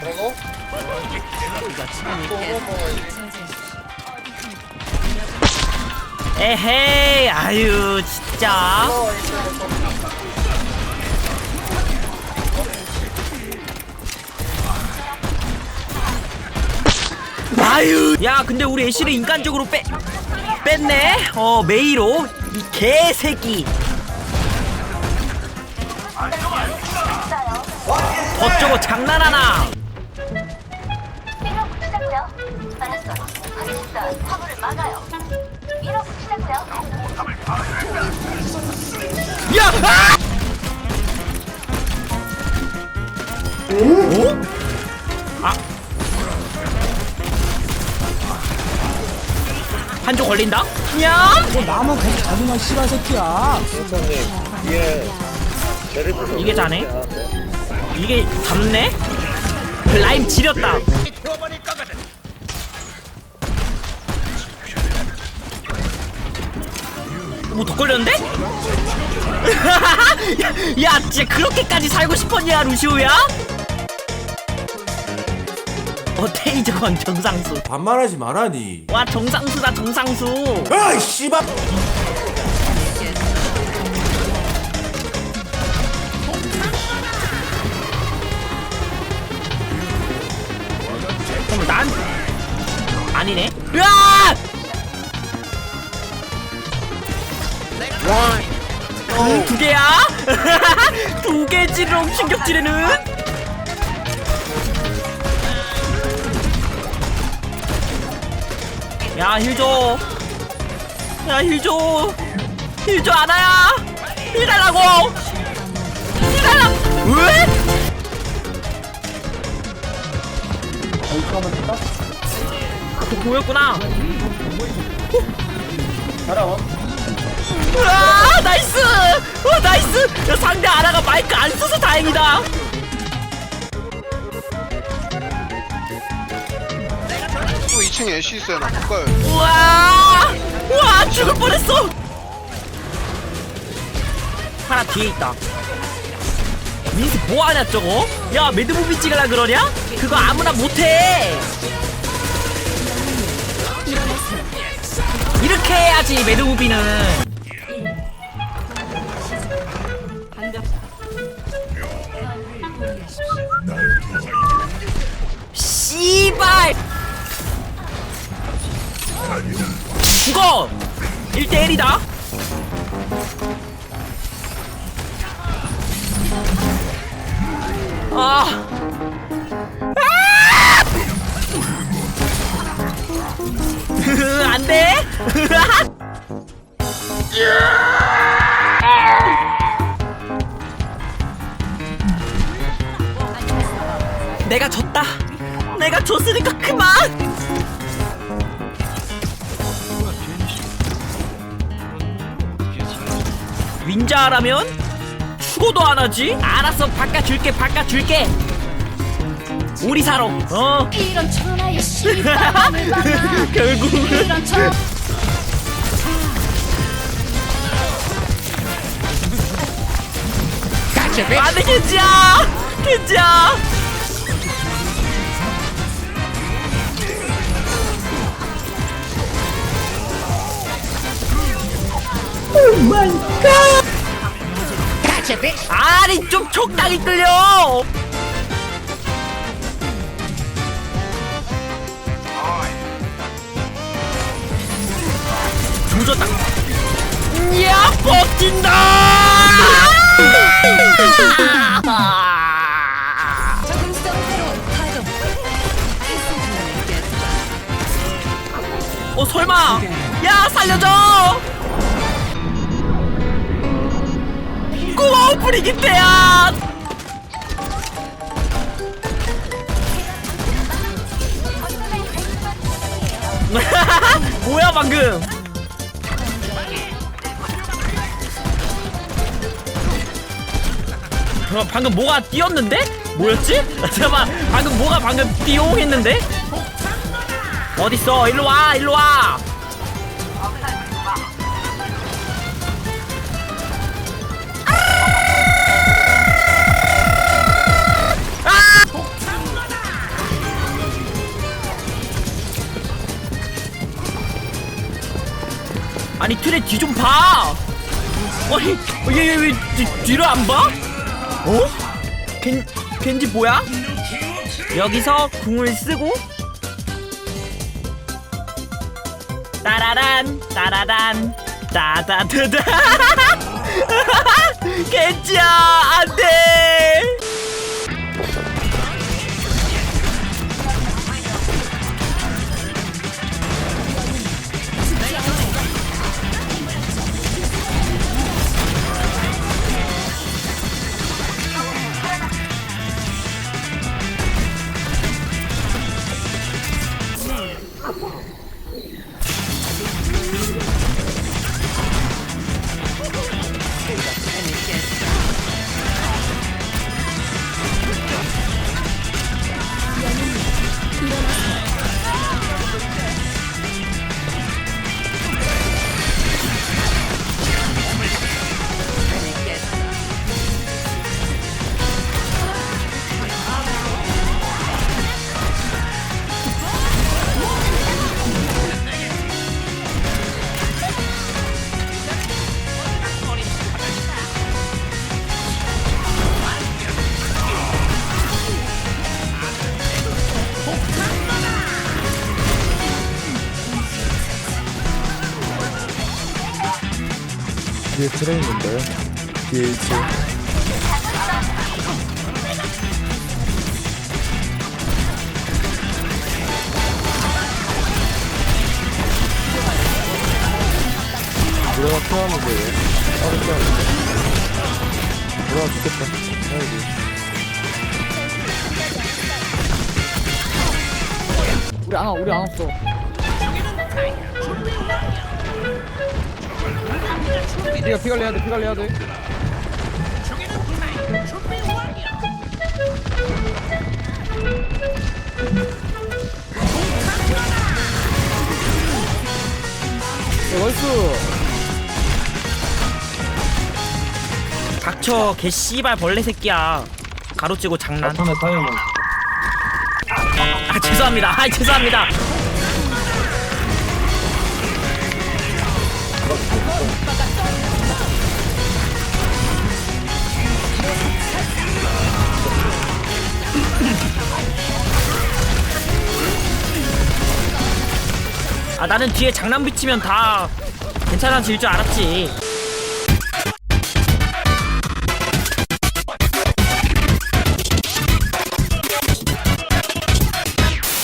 그리고. 에헤이 아유 진짜. 아유 야 근데 우리 애쉬를 인간적으로 빼 뺐네? 어 메이로. 이 개새끼 어쩌고 장난하나 밀어붙 시작돼요. 알았어. 알겠어. 화물을 막아요. 밀어붙 시작돼요. 야! 아! 오? 아. 한조 걸린다? 야! 나만 계속 자기만 씨발 새끼야. 선생님 메리트 이게 자네? 이게 잡네? 그 라임 지렸다. 뭐더 걸렸는데? 야, 야, 진짜 그렇게까지 살고 싶었냐, 루시오야? 어, 테이저건 정상수. 반말하지 말아니. 와, 정상수다, 정상수. 아이 씨발. 아니네. 으아! 음, 두 개야? 두 개지롱 충격지르는? 야, 힐 줘. 야, 힐 줘. 힐 줘, 아나야. 힐 달라고. 힐 달라. 왜? 그 보였구나. 따라와. 아 나이스! 어 나이스! 야, 상대 아라가 마이크 안 써서 다행이다. 또 2층에 애쉬 있어요 나 볼까요? 우와! 우와 죽을 뻔했어. 하나 뒤에 있다. 민스 뭐하냐 저거? 야 매드무비 찍으려 그러냐? 그거 아무나 못해. 이렇게 해야지 매드무비는. 씨발! 죽어! 1대1이다! 아! 아! 내가 졌으니까 그만! 윈자라면 죽어도 안 하지? 알았어 바꿔줄게 바꿔줄게 우리 사로 어 이런 천하의 씨발함을 만나. 결국은 이런 천. 안돼 겐지야 겐지야 아니 좀 적당히 끌려. 조졌다 야 버틴다! 어 설마. 야 살려줘 고마워 프리기테야 뭐야 방금 어, 방금 뭐가 뛰었는데? 뭐였지? 잠깐만 방금 뭐가 방금 띠용 했는데? 어딨어 일로와 일로와 아니 트레 뒤좀 봐. 아니 얘왜 뒤를 안 봐? 어? 겐 겐지 뭐야? 여기서 궁을 쓰고 따라란 따라란 따다드다 겐지야 안돼 뒤에 트레 있는데. 뒤에 있지. 우리가 피하는데 왜 따로 피하는데 우리가 죽겠다. 해야지 우리 안 와, 우리 안 왔어. 피가 피 관리해야 돼, 피 관리해야 돼. 야, 나이스. 닥쳐 개 씨발 벌레 새끼야 가로찌고 장난 처음에 타이밍. 아 죄송합니다 아 죄송합니다 아 나는 뒤에 장난 비치면 다 괜찮아질 줄 알았지